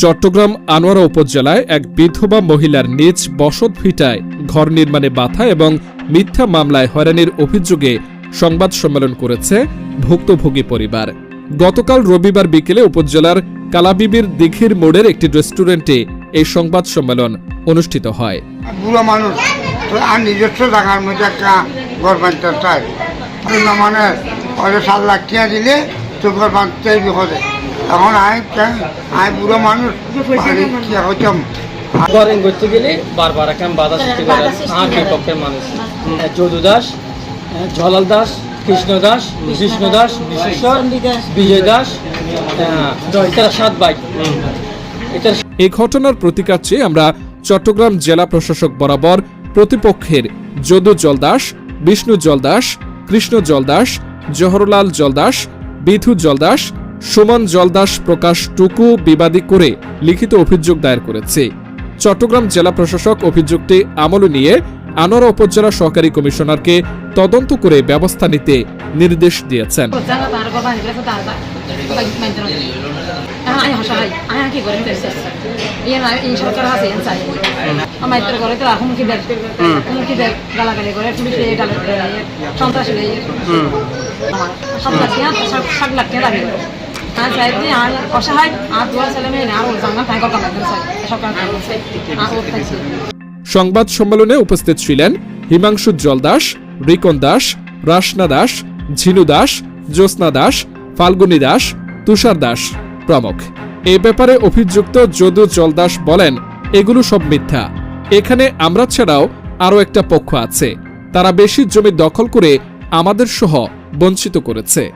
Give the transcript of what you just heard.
চট্টগ্রাম আনোয়ারা উপজেলায় এক বিধবা মহিলার নিজ বসত ভিটায় ঘর নির্মাণে বাধা এবং মিথ্যা মামলায় হয়রানির অভিযোগে সংবাদ সম্মেলন করেছে ভুক্তভোগী পরিবার। গতকাল রবিবার বিকেলে উপজেলার কালাবিবির দিঘির মোড়ের একটি রেস্টুরেন্টে এই সংবাদ সম্মেলন অনুষ্ঠিত হয়। বুড়ো মানুষ আর নিজস্ব মধ্যে একটা মানে দিলে তো বিপদে এখন আমি আমি বুড়ো মানুষ করতে গেলে বারবার এখন বাধা সৃষ্টি করে আর বিপক্ষের মানুষ। যদু দাস জলাল দাস কৃষ্ণ দাস বিষ্ণু দাস বিশেশ্বর বিজয় দাস এটারা সাত বাইক এটা এই ঘটনার প্রতিকার চেয়ে আমরা চট্টগ্রাম জেলা প্রশাসক বরাবর প্রতিপক্ষের যদু জলদাস বিষ্ণু জলদাস কৃষ্ণ জলদাস জহরলাল জলদাস বিধু জলদাস সুমন জলদাস প্রকাশ টুকু বিবাদী করে লিখিত অভিযোগ দায়ের করেছে। চট্টগ্রাম জেলা প্রশাসক অভিযোগটি আমলে নিয়ে আনোয়ারা উপজেলা সহকারী কমিশনারকে তদন্ত করে ব্যবস্থা নিতে নির্দেশ দিয়েছেন। সন্ত্রাসী এই আমার সব লাখ টাকা ষাট লাখ টাকা দাবি করে আর চাই যে আর অসহায়, আর দুয়ার ছেলে মেয়ে আর ওর জানা তাই কথা লাগবে চাই সরকার চাই আর ওর থাকছে সংবাদ সম্মেলনে উপস্থিত ছিলেন হিমাংশু জলদাস রিকন দাস রাসনা দাস, ঝিনু দাস, জ্যোৎস্না দাস, ফাল্গুনী দাস, তুষার দাস প্রমুখ। এ ব্যাপারে অভিযুক্ত যদু জলদাস বলেন, এগুলো সব মিথ্যা। এখানে আমরা ছাড়াও আরও একটা পক্ষ আছে। তারা বেশি জমি দখল করে আমাদের সহ বঞ্চিত করেছে।